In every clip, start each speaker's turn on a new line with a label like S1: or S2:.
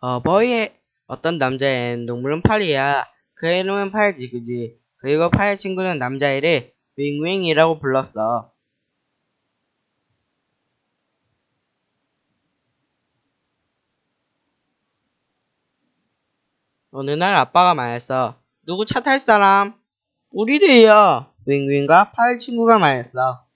S1: 어, 뭐해? 어떤 남자애는 동물은 팔이야. 그 이름은 팔지, 그지? 그리고 팔 친구는 남자애를 윙윙이라고 불렀어. 어느 날 아빠가 말했어. 누구 차 탈 사람? 우리들이야. 윙윙과 팔 친구가 말했어.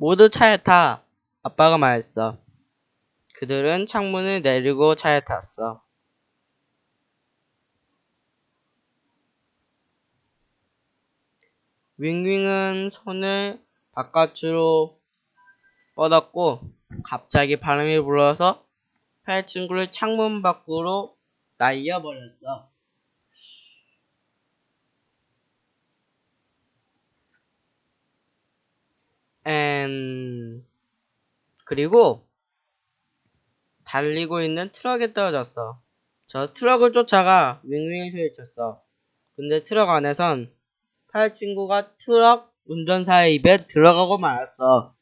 S1: 모두 차에 타. 아빠가 말했어. 그들은 창문을 내리고 차에 탔어. 윙윙은 손을 바깥으로 뻗었고 갑자기 바람이 불어서 팔 친구를 창문 밖으로 날려버렸어. 그리고 달리고 있는 트럭에 떨어졌어. 저 트럭을 쫓아가 윙윙이 소리쳤어. 근데 트럭 안에선 팔 친구가 트럭 운전사의 입에 들어가고 말았어.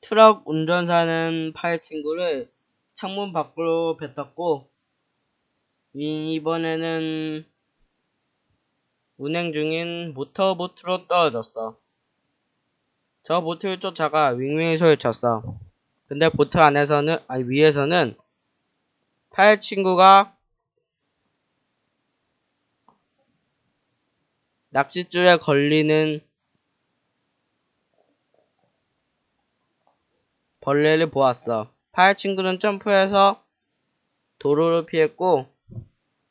S1: 트럭 운전사는 팔 친구를 창문 밖으로 뱉었고 이번에는 운행 중인 모터 보트로 떨어졌어. 저 보트를 쫓아가 윙윙이 소리쳤어. 근데 보트 안에서는 아니 위에서는 팔 친구가 낚싯줄에 걸리는 벌레를 보았어. 팔 친구는 점프해서 도로를 피했고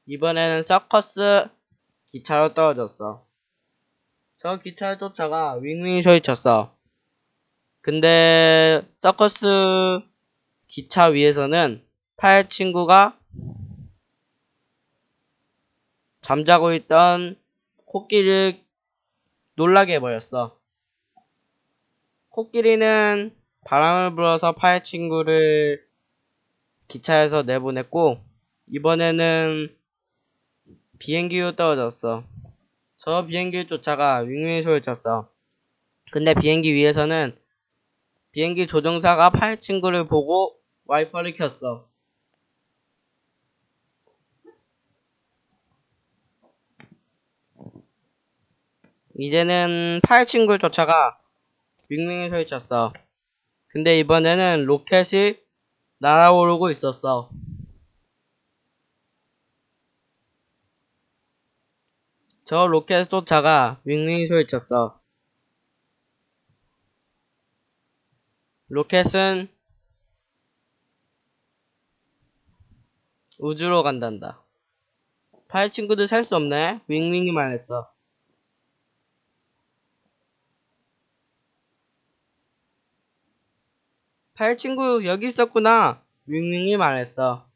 S1: 이번에는 서커스 기차로 떨어졌어. 저 기차를 쫓아가 윙윙이 소리쳤어. 근데 서커스 기차 위에서는 팔 친구가 잠자고 있던 코끼리를 놀라게 해버렸어. 코끼리는 바람을 불어서 팔 친구를 기차에서 내보냈고 이번에는 비행기로 떨어졌어. 저 비행기를 쫓아가 윙윙이 소리쳤어. 근데 비행기 위에서는 비행기 조종사가 팔 친구를 보고 와이퍼를 켰어. 이제는 팔 친구를 쫓아가 윙윙이 소리쳤어. 근데 이번에는 로켓이 날아오르고 있었어. 저 로켓 쫓아가 윙윙이 소리쳤어. 로켓은 우주로 간단다. 팔 친구들 살 수 없네. 윙윙이 말했어. 팔 친구 여기 있었구나. 윙윙이 말했어.